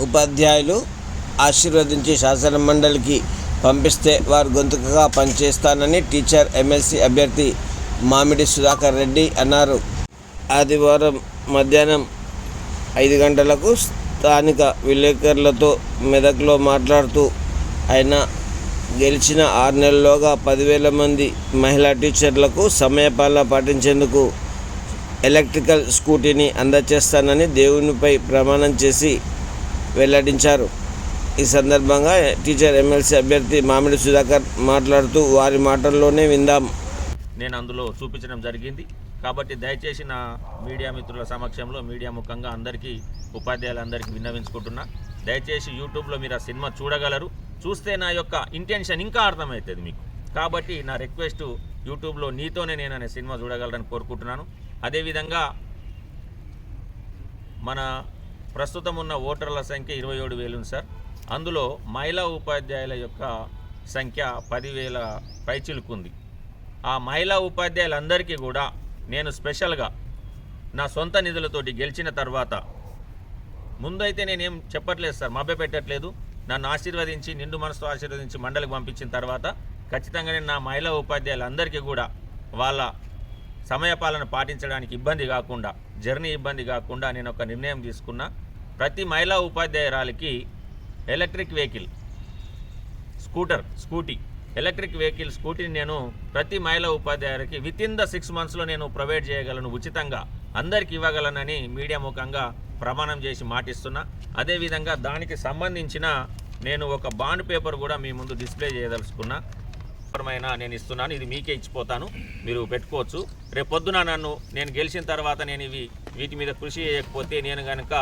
ఉపాధ్యాయులు ఆశీర్వదించి శాసన మండలికి పంపిస్తే వారు గొంతుకగా పనిచేస్తానని టీచర్ ఎమ్మెల్సీ అభ్యర్థి మామిడి సుధాకర్ రెడ్డి అన్నారు. ఆదివారం మధ్యాహ్నం ఐదు గంటలకు స్థానిక విలేకరులతో మెదక్లో మాట్లాడుతూ ఆయన గెలిచిన ఆరు నెలల్లోగా పదివేల మంది మహిళా టీచర్లకు సమయపాలన పాటించేందుకు ఎలక్ట్రికల్ స్కూటీని అందజేస్తానని దేవునిపై ప్రమాణం చేసి వెల్లడించారు. ఈ సందర్భంగా టీచర్ ఎమ్మెల్సీ అభ్యర్థి మామిడి సుధాకర్ మాట్లాడుతూ వారి మాటల్లోనే విందాం. నేను అందులో చూపించడం జరిగింది. కాబట్టి దయచేసి నా మీడియా మిత్రుల సమక్షంలో మీడియా ముఖంగా అందరికీ ఉపాధ్యాయులందరికీ విన్నవించుకుంటున్నా. దయచేసి యూట్యూబ్లో మీరు ఆ సినిమా చూడగలరు. చూస్తే నా యొక్క ఇంటెన్షన్ ఇంకా అర్థమవుతుంది మీకు. కాబట్టి నా రిక్వెస్ట్ యూట్యూబ్లో నీతోనే నేను అనే సినిమా చూడగలరని కోరుకుంటున్నాను. అదేవిధంగా మన ప్రస్తుతం ఉన్న ఓటర్ల సంఖ్య ఇరవై ఏడు వేలు ఉంది సార్. అందులో మహిళా ఉపాధ్యాయుల యొక్క సంఖ్య పదివేల పైచిలుకుంది. ఆ మహిళా ఉపాధ్యాయులందరికీ కూడా నేను స్పెషల్గా నా సొంత నిధులతోటి గెలిచిన తర్వాత ముందైతే నేనేం చెప్పట్లేదు సార్ మభ్య పెట్టట్లేదు నన్ను ఆశీర్వదించి నిండు మనసుతో ఆశీర్వదించి మండలికి పంపించిన తర్వాత ఖచ్చితంగా నేను నా మహిళా ఉపాధ్యాయులందరికీ కూడా వాళ్ళ సమయపాలన పాటించడానికి ఇబ్బంది కాకుండా జర్నీ ఇబ్బంది కాకుండా నేను ఒక నిర్ణయం తీసుకున్నా. ప్రతి మహిళా ఉపాధ్యాయురాలకి electric vehicle scooter scooty electric vehicle స్కూటీని నేను ప్రతి మహిళా ఉపాధ్యాయులకి విత్ ఇన్ ద సిక్స్ మంత్స్లో నేను ప్రొవైడ్ చేయగలను ఉచితంగా అందరికి ఇవ్వగలనని మీడియా ముఖంగా ప్రమాణం చేసి మాటిస్తున్నా. అదేవిధంగా దానికి సంబంధించిన నేను ఒక బాండ్ పేపర్ కూడా మీ ముందు డిస్ప్లే చేయదలుచుకున్నా. పరమైన నేను ఇస్తున్నాను ఇది మీకే ఇచ్చిపోతాను మీరు పెట్టుకోవచ్చు. రేపు పొద్దున నన్ను నేను గెలిచిన తర్వాత నేను ఇవి వీటి మీద కృషి చేయకపోతే నేను కనుక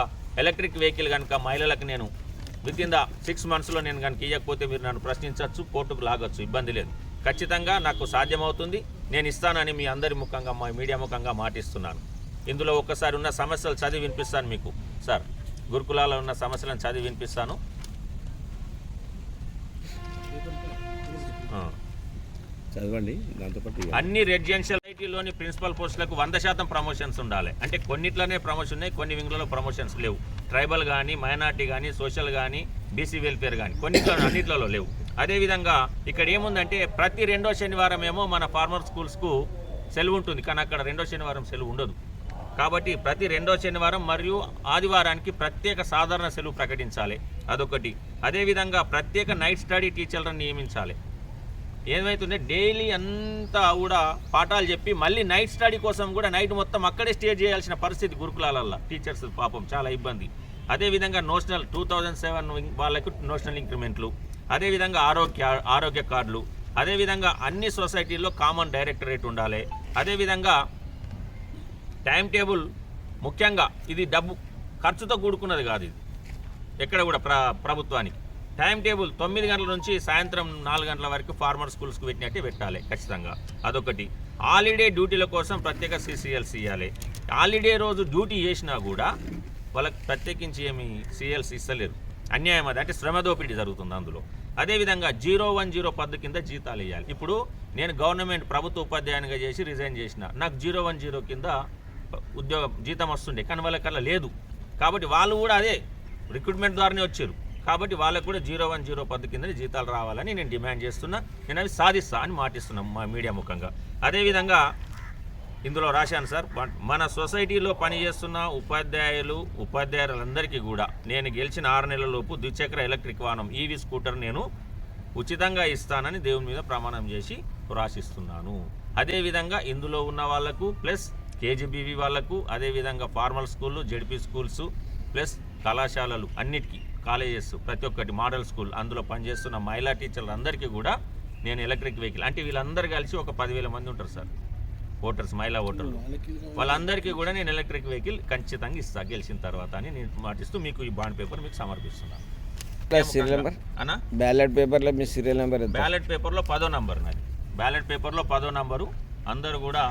ఎలక్ట్రిక్ వెహికల్ కనుక మహిళలకు నేను విత్ ఇన్ ద సిక్స్ మంత్స్లో నేను కనుక ఇవ్వకపోతే మీరు నన్ను ప్రశ్నించవచ్చు కోర్టుకు లాగొచ్చు ఇబ్బంది లేదు ఖచ్చితంగా నాకు సాధ్యమవుతుంది నేను ఇస్తానని మీ అందరి ముఖంగా మా మీడియా ముఖంగా మాటిస్తున్నాను ఇందులో ఒక్కసారి ఉన్న సమస్యలు చదివి వినిపిస్తాను మీకు సార్ గురుకులాల్లో ఉన్న సమస్యలను చదివి వినిపిస్తాను. చదవండి దాంతోపాటు. అన్ని రెసిడెన్షియల్ ఐటీలోని ప్రిన్సిపల్ పోస్టులకు వంద శాతం ప్రమోషన్స్ ఉండాలి. అంటే కొన్నిట్లోనే ప్రమోషన్ ఉన్నాయి కొన్ని వింగ్లలో ప్రమోషన్స్ లేవు. ట్రైబల్ కానీ మైనార్టీ కానీ సోషల్ కానీ బీసీ వెల్ఫేర్ కానీ కొన్నిట్లో అన్నిట్లలో లేవు. అదేవిధంగా ఇక్కడ ఏముందంటే ప్రతి రెండో శనివారం ఏమో మన ఫార్మర్ స్కూల్స్కు సెలవు ఉంటుంది. కానీ అక్కడ రెండో శనివారం సెలవు ఉండదు. కాబట్టి ప్రతి రెండో శనివారం మరియు ఆదివారానికి ప్రత్యేక సాధారణ సెలవు ప్రకటించాలి. అదొకటి. అదేవిధంగా ప్రత్యేక నైట్ స్టడీ టీచర్లను నియమించాలి. ఏమైతుంటే డైలీ అంతా కూడా పాఠాలు చెప్పి మళ్ళీ నైట్ స్టడీ కోసం కూడా నైట్ మొత్తం అక్కడే స్టే చేయాల్సిన పరిస్థితి గురుకులాలల్లో. టీచర్స్ పాపం చాలా ఇబ్బంది. అదేవిధంగా నోషనల్ టూ థౌజండ్ సెవెన్ వాళ్ళకు నోషనల్ ఇంక్రిమెంట్లు అదేవిధంగా ఆరోగ్య ఆరోగ్య కార్డులు. అదేవిధంగా అన్ని సొసైటీల్లో కామన్ డైరెక్టరేట్ ఉండాలి. అదేవిధంగా టైం టేబుల్ ముఖ్యంగా ఇది డబ్బు ఖర్చుతో కూడుకున్నది కాదు ఇది. ఎక్కడ కూడా ప్ర ప్రభుత్వానికి. టైం టేబుల్ తొమ్మిది గంటల నుంచి సాయంత్రం నాలుగు గంటల వరకు ఫార్మర్ స్కూల్స్కి పెట్టినట్టే పెట్టాలి ఖచ్చితంగా. అదొకటి. హాలిడే డ్యూటీల కోసం ప్రత్యేక సీసీఎల్స్ ఇవ్వాలి హాలిడే రోజు డ్యూటీ చేసినా కూడా వాళ్ళకి ప్రత్యేకించి ఏమి సీఎల్స్ ఇస్తలేరు. అన్యాయం అది. అంటే శ్రమ దోపిడీ జరుగుతుంది అందులో. అదేవిధంగా జీరో వన్ జీరో పద్దు కింద జీతాలు ఇవ్వాలి ఇప్పుడు నేను గవర్నమెంట్ ప్రభుత్వ ఉపాధ్యాయునిగా చేసి రిజైన్ చేసిన. నాకు జీరో వన్ జీరో కింద ఉద్యోగం జీతం వస్తుండే. కానీ వాళ్ళకల్లా లేదు. కాబట్టి వాళ్ళు కూడా అదే రిక్రూట్మెంట్ ద్వారానే వచ్చారు. కాబట్టి వాళ్ళకు కూడా జీరో వన్ జీరో పద్దు కింద జీతాలు రావాలని నేను డిమాండ్ చేస్తున్నా. నేను అవి సాధిస్తా అని మాటిస్తున్నాం మా మీడియా ముఖంగా. అదేవిధంగా ఇందులో రాశాను సార్ మన- సొసైటీలో పనిచేస్తున్న ఉపాధ్యాయులు ఉపాధ్యాయులందరికీ కూడా నేను గెలిచిన ఆరు నెలలలోపు ద్విచక్ర ఎలక్ట్రిక్ వాహనం ఈవీ స్కూటర్ నేను ఉచితంగా ఇస్తానని దేవుని మీద ప్రమాణం చేసి రాసిస్తున్నాను. అదేవిధంగా ఇందులో ఉన్న వాళ్ళకు ప్లస్ కేజీబీవీ వాళ్ళకు అదేవిధంగా ఫార్మల్ స్కూళ్ళు జెడ్పీ స్కూల్స్ ప్లస్ కళాశాలలు అన్నిటికీ కాలేజెస్ ప్రతి ఒక్కటి మోడల్ స్కూల్ అందులో పనిచేస్తున్న మహిళా టీచర్లు అందరికీ కూడా నేను ఎలక్ట్రిక్ వెహికల్ అంటే వీళ్ళందరూ కలిసి ఒక పదివేల మంది ఉంటారు సార్. ఓటర్స్ మహిళా ఓటర్లు. వాళ్ళందరికీ కూడా నేను ఎలక్ట్రిక్ వెహికల్ ఖచ్చితంగా ఇస్తా గెలిచిన తర్వాత అని నేను మాటిస్తూ మీకు ఈ బాండ్ పేపర్ మీకు సమర్పిస్తున్నాను. సీరియల్ నెంబర్ అన్నా? బ్యాలెట్ పేపర్లో మీ సీరియల్ నెంబర్ బ్యాలెట్ పేపర్లో పదో నంబర్ నాది. బ్యాలెట్ పేపర్లో పదో నంబరు. అందరూ కూడా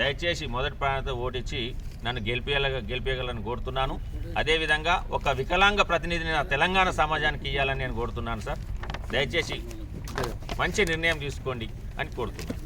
దయచేసి మొదటి ప్రాణతో ఓటిచ్చి నన్ను గెలిపేయాల గెలిపేయగలని కోరుతున్నాను. అదేవిధంగా ఒక వికలాంగ ప్రతినిధిని నా తెలంగాణ సమాజానికి ఇవ్వాలని నేను కోరుతున్నాను సార్. దయచేసి మంచి నిర్ణయం తీసుకోండి అని కోరుతున్నాను.